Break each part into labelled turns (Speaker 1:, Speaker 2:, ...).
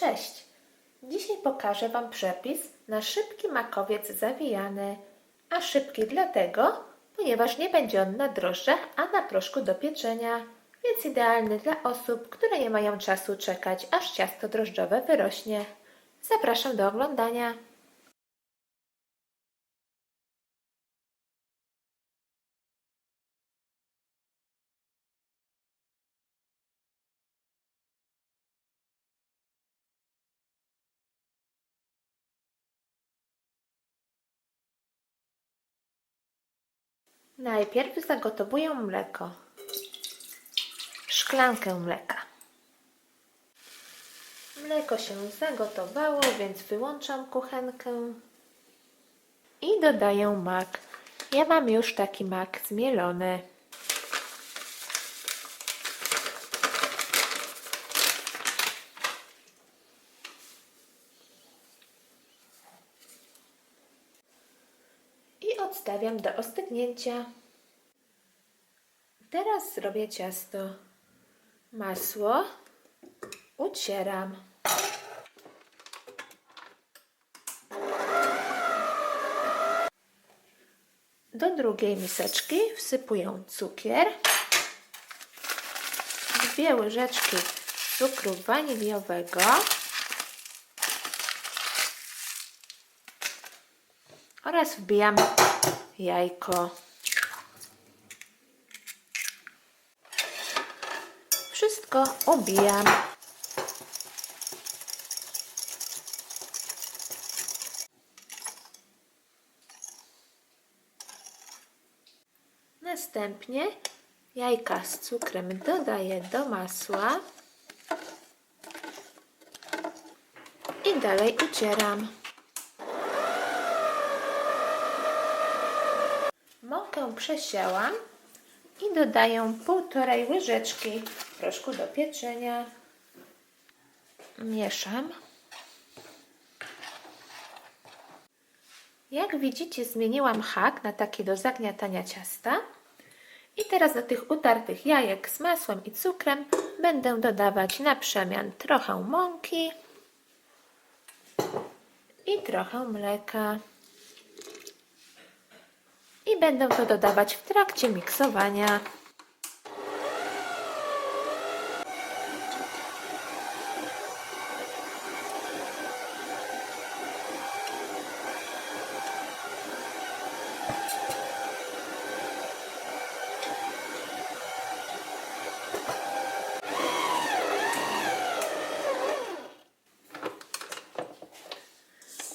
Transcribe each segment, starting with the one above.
Speaker 1: Cześć! Dzisiaj pokażę Wam przepis na szybki makowiec zawijany. A szybki dlatego, ponieważ nie będzie on na drożdżach, a na proszku do pieczenia, więc idealny dla osób, które nie mają czasu czekać, aż ciasto drożdżowe wyrośnie. Zapraszam do oglądania. Najpierw zagotowuję mleko. Szklankę mleka. Mleko się zagotowało, więc wyłączam kuchenkę i dodaję mak. Ja mam już taki mak zmielony. i odstawiam do ostygnięcia. Teraz zrobię ciasto. Masło ucieram. Do drugiej miseczki wsypuję cukier, dwie łyżeczki cukru waniliowego oraz wbijam jajko. Wszystko ubijam. Następnie jajka z cukrem dodaję do masła i dalej ucieram. Mąkę przesiałam i dodaję półtorej łyżeczki proszku do pieczenia. Mieszam. Jak widzicie, zmieniłam hak na taki do zagniatania ciasta. I teraz do tych utartych jajek z masłem i cukrem będę dodawać na przemian trochę mąki i trochę mleka będę to dodawać w trakcie miksowania.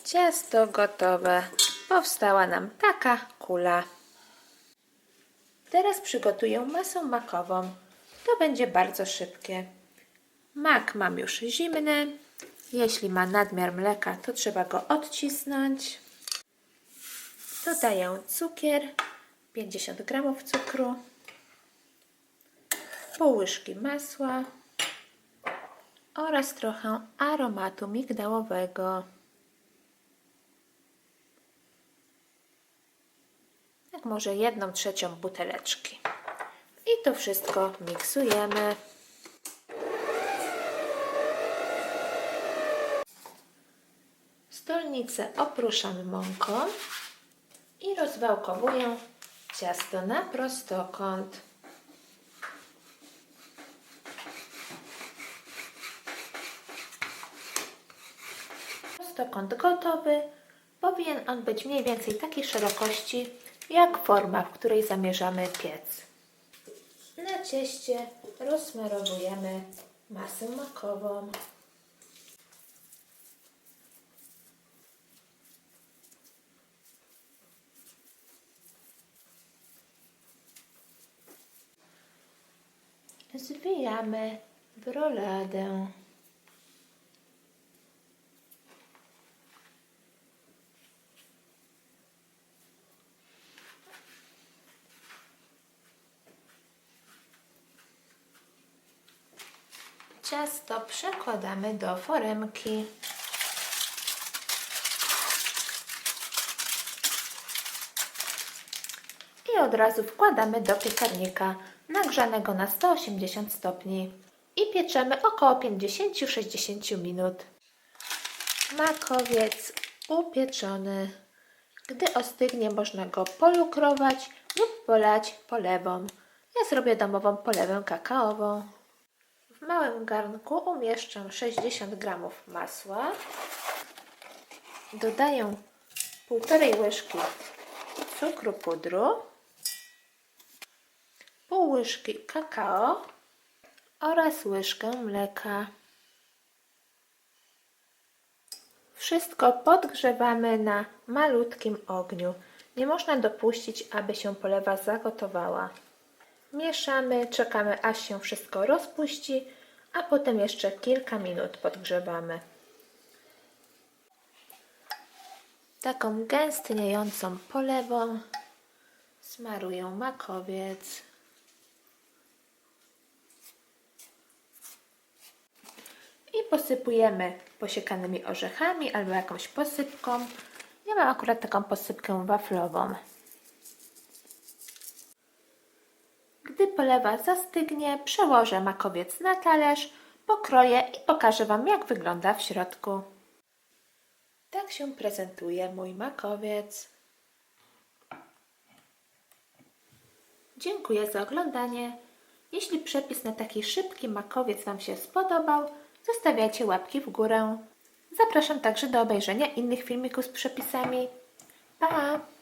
Speaker 1: Ciasto gotowe. Powstała nam taka kula. Teraz przygotuję masę makową. To będzie bardzo szybkie. Mak mam już zimny. Jeśli ma nadmiar mleka, to trzeba go odcisnąć. Dodaję cukier, 50 g cukru, pół łyżki masła oraz trochę aromatu migdałowego. Może jedną trzecią buteleczki. I to wszystko miksujemy. Stolnicę opruszam mąką i rozwałkowuję ciasto na prostokąt. Prostokąt gotowy. Powinien on być mniej więcej takiej szerokości, jak forma, w której zamierzamy piec. Na cieście rozsmarowujemy masę makową. Zwijamy w Ciasto przekładamy do foremki. I od razu wkładamy do piekarnika nagrzanego na 180 stopni i pieczemy około 50-60 minut. Makowiec upieczony. Gdy ostygnie, można go polukrować lub polać polewą. Ja zrobię domową polewę kakaową. Małym garnku umieszczam 60 g masła. Dodaję półtorej łyżki cukru pudru, pół łyżki kakao oraz łyżkę mleka. Wszystko podgrzewamy na malutkim ogniu. Nie można dopuścić, aby się polewa zagotowała. Mieszamy, czekamy aż się wszystko rozpuści, a potem jeszcze kilka minut podgrzewamy. Taką gęstniejącą polewą smaruję makowiec. I posypujemy posiekanymi orzechami albo jakąś posypką. Ja mam akurat taką posypkę waflową. Gdy polewa zastygnie, przełożę makowiec na talerz, pokroję i pokażę Wam, jak wygląda w środku. Tak się prezentuje mój makowiec. Dziękuję za oglądanie. Jeśli przepis na taki szybki makowiec Wam się spodobał, zostawiajcie łapki w górę. Zapraszam także do obejrzenia innych filmików z przepisami. Pa!